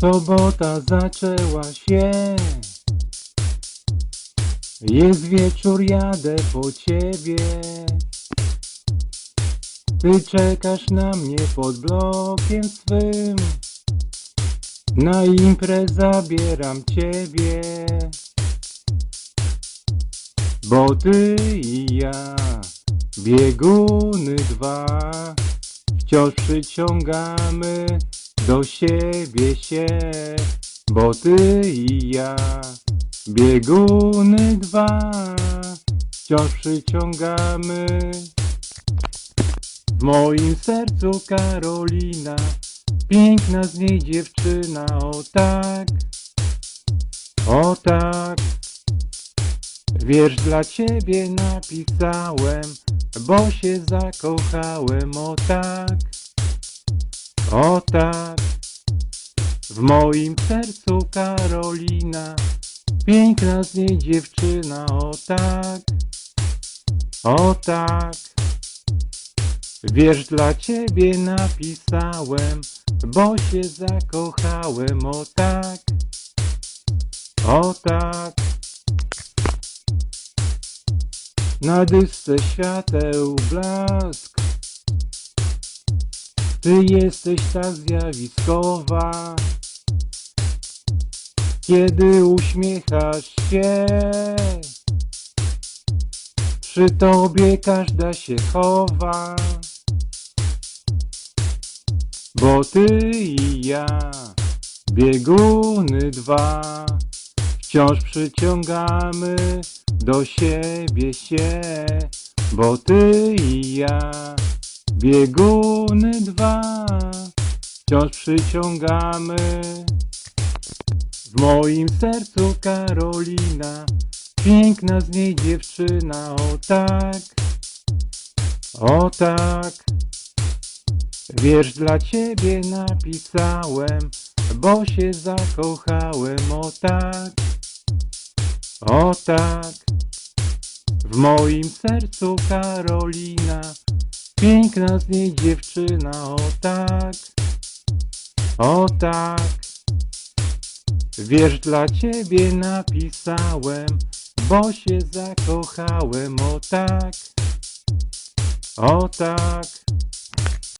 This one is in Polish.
Sobota zaczęła się. Jest wieczór, jadę po ciebie. Ty czekasz na mnie pod blokiem swym. Na imprezę zabieram ciebie. Bo ty i ja, bieguny dwa, wciąż przyciągamy do siebie się. Bo ty i ja, bieguny dwa, wciąż przyciągamy. W moim sercu Karolina, piękna z niej dziewczyna, o tak, o tak. Wiersz dla ciebie napisałem, bo się zakochałem, o tak, o tak. W moim sercu Karolina, piękna z niej dziewczyna, o tak, o tak. Wiersz dla ciebie napisałem, bo się zakochałem, o tak, o tak. Na dysce świateł blask, ty jesteś ta zjawiskowa, kiedy uśmiechasz się. Przy tobie każda się chowa, bo ty i ja, bieguny dwa, wciąż przyciągamy do siebie się, bo ty i ja, bieguny dwa, wciąż przyciągamy. W moim sercu Karolina, piękna z niej dziewczyna, o tak, o tak. Wiersz dla ciebie napisałem, bo się zakochałem, o tak, o tak. W moim sercu Karolina, piękna z niej dziewczyna, o tak, o tak. Wiersz dla ciebie napisałem, bo się zakochałem, o tak, o tak.